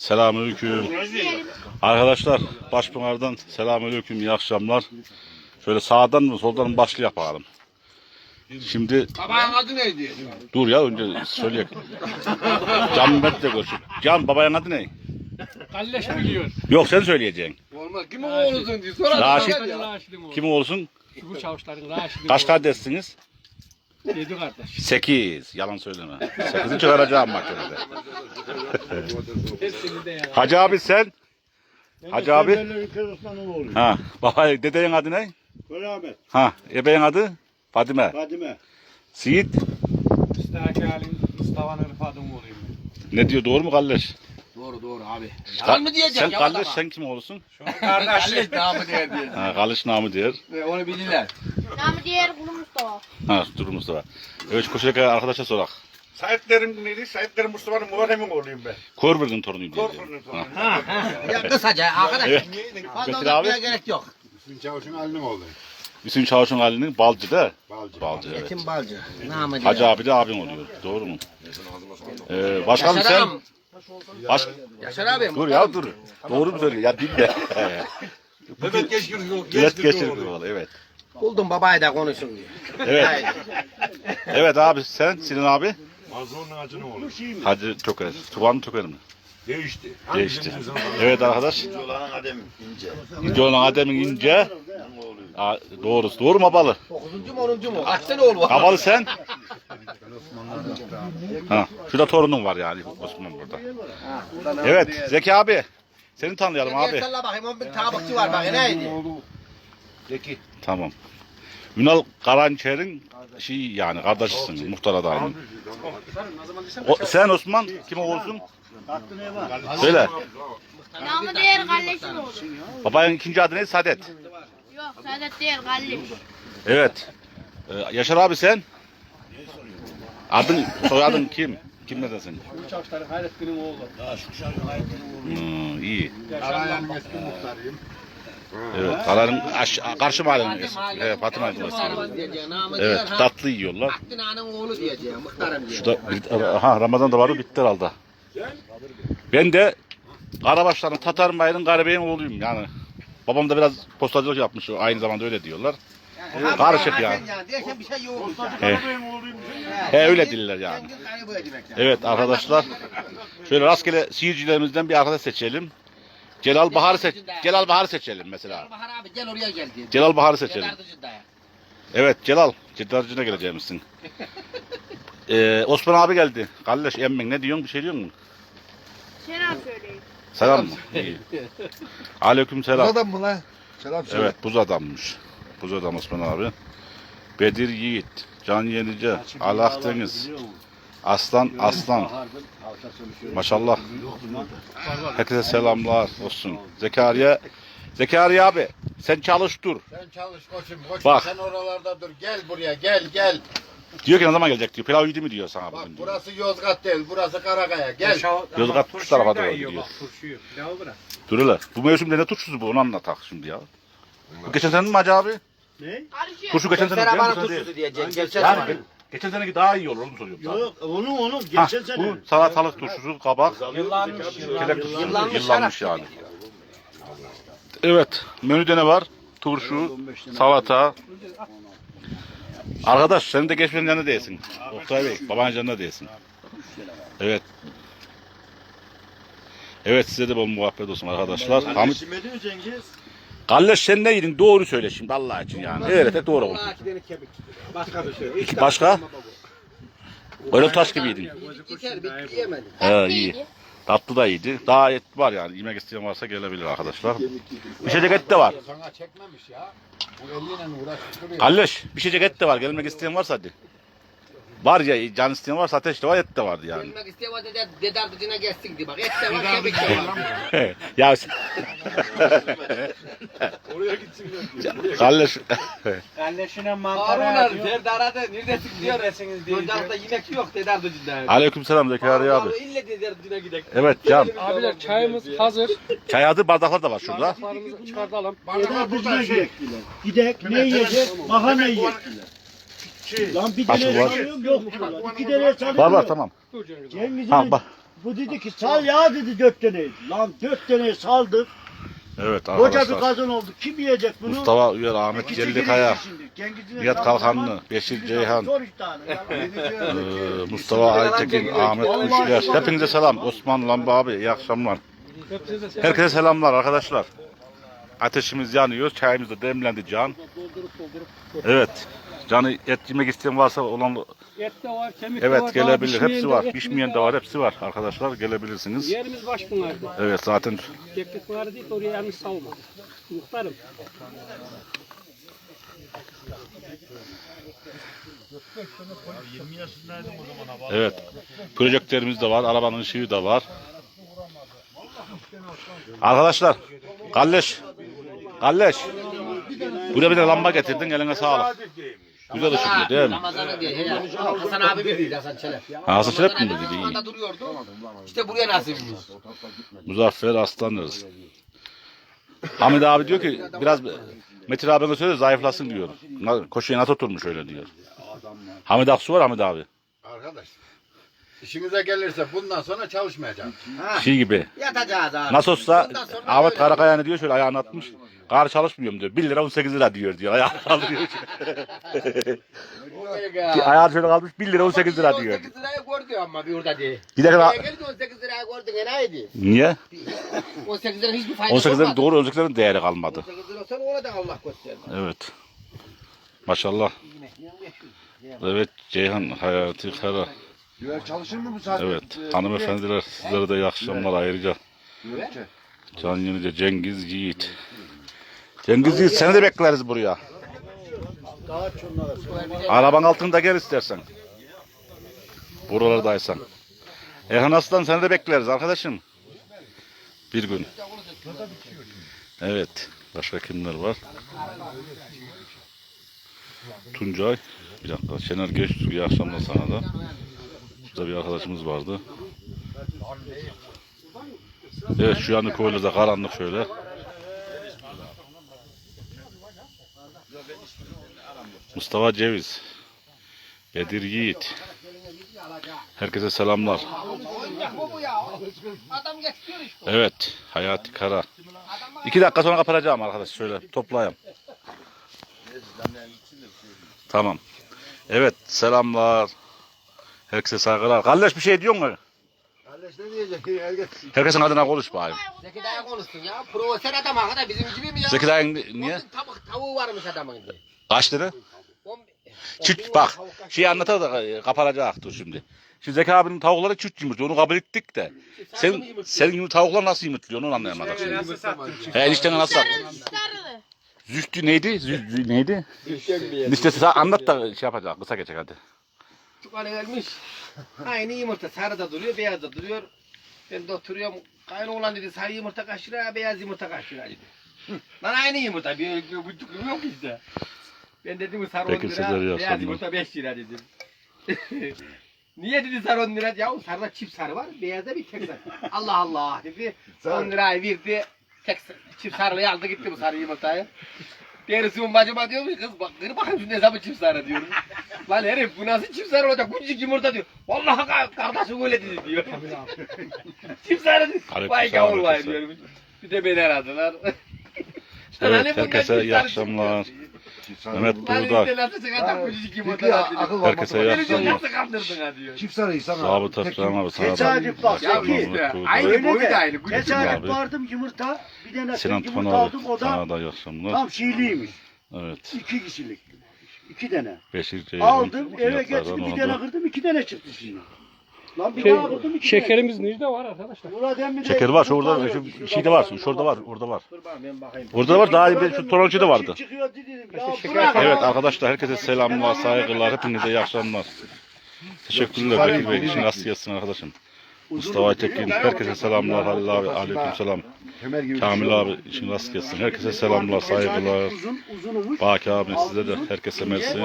Selamünaleyküm. Arkadaşlar Başpınar'dan selamünaleyküm iyi akşamlar. Şöyle sağdan mı soldan mı başlayalım bakalım. Şimdi Babanın adı neydi? dur ya önce söyleyek. Can Mehmet de görsün. Can babanın adı ne? Kalleş biliyor. Yok sen söyleyeceksin. Olmaz. Kimin oğlusun diye sorar. Raşit. Kim olsun? Şu bu çavuşların Raşid'im Kaç kardeşsiniz? Yedi kardeş. Sekiz. Yalan söyleme. Sekizi çıkaracağım mahkemede. Hepsini de. Hacı abi sen? Hacı abi? Ha. Baba dedenin adı ne? Beraber. Ha. Ebeğin adı? Fadime. Fadime. Siirt. Müstahaki halin Mustafa'nın Rıfat'ın oğluyum. Ne diyor doğru mu kardeş? Doğru doğru abi. Yalan mı diyeceksin? Sen Yalan kardeş ama. sen kim olursun? Kardeş daha mı diye diye. Ha, kardeş namı diyor. Ve Onu bilirler. Namı diğer kulu Mustafa. Ha dur Mustafa. Evet koşacak arkadaşa sorak. Sahiplerim neydi? Sahiplerim Mustafa'nın muharremin oğluyum ben. Korbir'in torunuyum diyor. Korkunun Ha. sonra. Ya kısaca arkadaş. Evet. Fazla uzatmaya abi. gerek yok. Çavuşun halinin oğlu. Hüsnü Çavuş'un halinin balcı da. Balcı. Balcı evet. Kim balcı? Namı diye. Hacı abi de abin oluyor. Doğru mu? Ee, başkanım sen... Baş... Yaşar abi. Dur ya dur. Doğru mu söylüyor? Ya dinle. Evet geç yürüyor. Evet geçir Evet. Buldum babayı da konuşun diye. Evet. Evet abi sen Sinan abi. Mazlum'un acını oğlu. Hacı Çoker. Tuvan Çoker mi? Değişti. Değişti. Evet arkadaş. Olan adem ince. İnce olan Adem'in ince. Doğrusu. Doğru mu babalı? Dokuzuncu mu onuncu mu? Kaç tane oğlu var? Babalı sen. Ha, şurada torunun var yani Osman burada. Evet Zeki abi. Seni tanıyalım abi. salla bakayım. On bir tabakçı var bak. Neydi? Zeki. Tamam. Ünal Karançer'in şey yani kardeşisin muhtar adayının. O, sen Osman kim olsun? Söyle. Namı diğer kalleşin oğlu. Babanın ikinci adı ne? Saadet. Yok Saadet diğer kalleş. Evet. Ee, Yaşar abi sen? Adın, soyadın kim? Kim nedensin? Bu çavuşların Hayrettin'in oğlu. Hmm, iyi. Arayanın eski muhtarıyım. Evet. Kaların aş, karşı mahallenin eski. Evet, diyeceğim. Namı Evet, ha. tatlı yiyorlar. Akdina'nın oğlu diyeceğim. Muhtarım diye. Şurada bir, aha Ramazan da var o bitti herhalde. Ben de Karabaşların Tatar Mayır'ın Garibeyin oğluyum yani. Babam da biraz postacılık yapmış aynı zamanda öyle diyorlar. Ha, Karışık Derken bir şey yok. He, he öyle diller yani. Evet arkadaşlar. Şöyle rastgele seyircilerimizden bir arkadaş seçelim. Celal Bahar'ı seç Celal Bahar'ı seçelim mesela. Bahar abi gel oraya gel diye. Celal Bahar'ı seçelim. Evet Celal. Cedarcına geleceğimizsin. Ee, Osman abi geldi. Kardeş emmin ne diyorsun bir şey diyor musun? Selam söyleyin. Selam mı? İyi. Aleyküm selam. adam mı lan? Selam Evet buz adammış. Buz adam Osman abi. Bedir Yiğit, Can Yenice, Ali Akdeniz, Aslan Aslan. Maşallah. Herkese selamlar olsun. Zekeriya, Zekeriya abi sen çalış dur. Sen çalış koçum koçum. Bak. Sen oralarda dur. Gel buraya gel gel. Diyor ki ne zaman gelecek diyor. Pilav yedi mi diyor sana Bak bugün diyor. burası Yozgat değil. Burası Karakaya. Gel. Yozgat şu tarafa doğru gidiyor. bak turşuyu. Pilavı bırak. Dur hele. Bu mevsimde ne turşusu bu onu anlatak şimdi ya. Bu geçen sene mi Hacı abi? Karışıyor. Turşu geçen sene mi? bana turşusu diyeceksin. Gelsene Yani bana. ge- geçen seneki daha iyi olur onu soruyorum sana. Yok onu onu Ha, geçen sene. bu salatalık turşusu, kabak, Yıllanmış. kelek turşusu Yıllanmış yıllanmış yani. Evet, menüde ne var? Turşu, salata. Arkadaş senin de geçmenin yanında değilsin. Oktay Bey, babanın yanında değilsin. Evet. Evet size de bol muhabbet olsun arkadaşlar. Hamit, Cengiz? Kalleş sen ne yedin? Doğru söyle şimdi Allah için yani. Evet, tek doğru ol. Tane kemik. Başka bir şey yok. İki başka? Böyle taş gibiydin. Yeter bitti yemedim. He iyi. Tatlı da iyiydi. Daha et var yani. Yemek isteyen varsa gelebilir arkadaşlar. Bir şeycek et de var. Sana çekmemiş ya. Bu eliyle uğraşıp duruyor. Kalleş bir şeycek et de var. Gelmek isteyen varsa hadi. Var ya can isteyen varsa ateş de var et de vardı yani. Gelmek isteyen var dede, dedardıcına gelsin diye bak. Et de var kemik de var. ya Kalleş Kalleşine Harun mantara abi Serdar aradı. Neredesin diyor. Neredesiniz diye. Ocakta yemek yok dedardıcıda. Aleyküm selam Zekeriya abi. İlle dedardıcına gidelim. Evet Can. Abiler çayımız hazır. Çay adı bardaklar da var şurada. Bardaklarımızı çıkartalım. Bana burada şey. Gidek ne yiyecek? Makarna yiyecek. Lan bir tane var. çalıyorum yok. İki tane çalıyorum Var var tamam. Cengiz'in Ha bak. Bu dedi ki sal ya dedi dört tane. Lan dört tane saldık. Evet Koca bir arkadaşlar. kazan oldu. Kim yiyecek bunu? Mustafa Uyar, Ahmet İkisi Cellikaya, şimdi. Cengiz'ine Nihat Kalkanlı, zaman Beşir Ceyhan. Sor üç tane. Ee, Mustafa Aytekin, Ahmet Üçler. Hepinize selam. Osman Lamba abi iyi akşamlar. Herkese selamlar arkadaşlar. Ateşimiz yanıyor. Çayımız da demlendi can. Evet. Canı et yemek isteyen varsa olan Et de var, kemik de var. evet daha gelebilir. pişmeyen Hepsi de, var. etimiz Pişmeyen de var. Hepsi var arkadaşlar. Gelebilirsiniz. Yerimiz baş bunlarda. Evet zaten Keklik var değil, oraya yanlış savma. Muhtarım. evet. Projektörümüz de var. Arabanın ışığı da var. Arkadaşlar. Kalleş. Kalleş. Buraya bir de lamba getirdin. Eline sağlık. Güzel ışıklı değil mi? Ramazan'ın diye. he. Hasan abi bildi Hasan Çelebi. Ha, Hasan Çelebi mi dedi? Orada duruyordu. İşte buraya nasipmiş. Muzaffer Aslan deriz. Hamid abi diyor ki biraz Metin abine söyle zayıflasın diyor. Koşuya nasıl oturmuş öyle diyor. Hamid Aksu var Hamid abi. Arkadaş. İşinize gelirse bundan sonra çalışmayacağım. Şey gibi. Yatacağız abi. Nasıl olsa Bundan sonra Ahmet böyle. Karakaya ne diyor şöyle ayağını atmış. Kar çalışmıyorum diyor. 1 lira 18 lira diyor diyor. Ayağını kaldırıyor. Ayağını şöyle kalmış 1 lira 18 lira diyor. 18 lirayı gördü ama bir orada diye. Gidelim Buraya ha- geldi 18 lirayı gördün enaydi. Niye? 18 liranın hiçbir faydası 18 lira olmadı. doğru 18 liranın değeri kalmadı. 18 lira sonra ona da Allah gösterdi. Evet. Maşallah. Evet Ceyhan Hayati Kara. Güver çalışır mı bu saatte? Evet hanımefendiler sizlere de iyi akşamlar ayrıca. Can Yenice Cengiz Yiğit. Cengiz Yiğit seni de bekleriz buraya. Araban altında gel istersen. Buralardaysan. Erhan Aslan seni de bekleriz arkadaşım. Bir gün. Evet. Başka kimler var? Tuncay. Bir dakika. Şener Göçtürk iyi akşamlar sana da. Burada bir arkadaşımız vardı. Evet şu an Koylu'da karanlık şöyle. Mustafa Ceviz. Bedir Yiğit. Herkese selamlar. Evet. Hayati Kara. İki dakika sonra kapatacağım arkadaş. Şöyle toplayayım. Tamam. Evet. Selamlar. Herkese saygılar. Kardeş bir şey diyor mu? Kardeş ne diyecek? El getirsin. Herkesin adına konuş bakayım. Zeki dayı konuşsun ya. Profesör adam hakikaten bizim gibi mi ya? Zeki dayın niye? Tavuk, tavuğu varmış adamın. Kaç? On- Çüt bak. Şey anlatar da e, kapanacak dur şimdi. Şimdi Zeki abinin tavukları çüt yumurtluyor. Onu kabul ettik de. Sen, senin gibi tavuklar nasıl yumurtluyor onu anlayamadık şimdi. Nasıl sattın? He eniştene nasıl sattın? Zühtü neydi? Zühtü neydi? Eniştesi sen anlat da şey yapacak. Kısa geçecek hadi. Şu kale gelmiş. Aynı yumurta sarıda duruyor, beyazda duruyor. Ben de oturuyorum. Kaynı olan dedi sarı yumurta kaç lira, beyaz yumurta kaç lira dedi. Lan aynı yumurta, bir buçuk yok işte. Ben dedim sarı 10 Peki, sizler iyi lira, beyaz akşamlar. yumurta 5 lira dedim. Niye dedi sarı 10 lira? Ya sarıda çift sarı var, beyazda bir tek sarı. Allah Allah dedi. 10 lirayı verdi. Tek çift sarıyı aldı gitti bu sarı yumurtayı. Derisi bacıma diyormuş kız bak kır bakayım şu ne zaman çift sarı diyorum. Lan herif bu nasıl çift sarı olacak küçük yumurta diyor. Vallahi ka- kardeşim öyle dedi diyor. çift sarı diyor. Aleyküm Vay selam, gavur vay aleyküm diyorum. Bir de beni aradılar. Evet herkese iyi akşamlar. Lan diyor. Akıl var. Herkese iyi akşamlar. Çift sarıyı sana. Zabıta Fıran abi sana da. Tesadüf bak Zeki. işte Öyle aynı Öyle boyu da de. Tesadüf vardım yumurta. Bir tane Sinan yumurta aldım o da sana da iyi akşamlar. tam Şiiliymiş. Evet. İki kişilik. İki tane. Beşir. Aldım eve getirdim bir tane kırdım iki tane çıktı şimdi. Lan bir Şey, daha iki şekerimiz nerede var arkadaşlar? Murat emmi de Şeker var şu orada şu şeyde var şurada var orada var. Dur bak ben bakayım. Orada var daha bir şu torolcu da vardı. Çıkıyor dedim. Ya şeker- bırak. Evet arkadaşlar herkese selamlar, saygılar, hepinize iyi akşamlar. Teşekkürler Bekir Bey, işin rast gelsin arkadaşım. Mustafa Aytekin, herkese selamlar, Halil abi, aleyküm selam. Kemer gibi. Kamil abi, işin rast gelsin. Herkese selamlar, saygılar. Uzun uzun olmuş. Baki abi size de herkese mersi.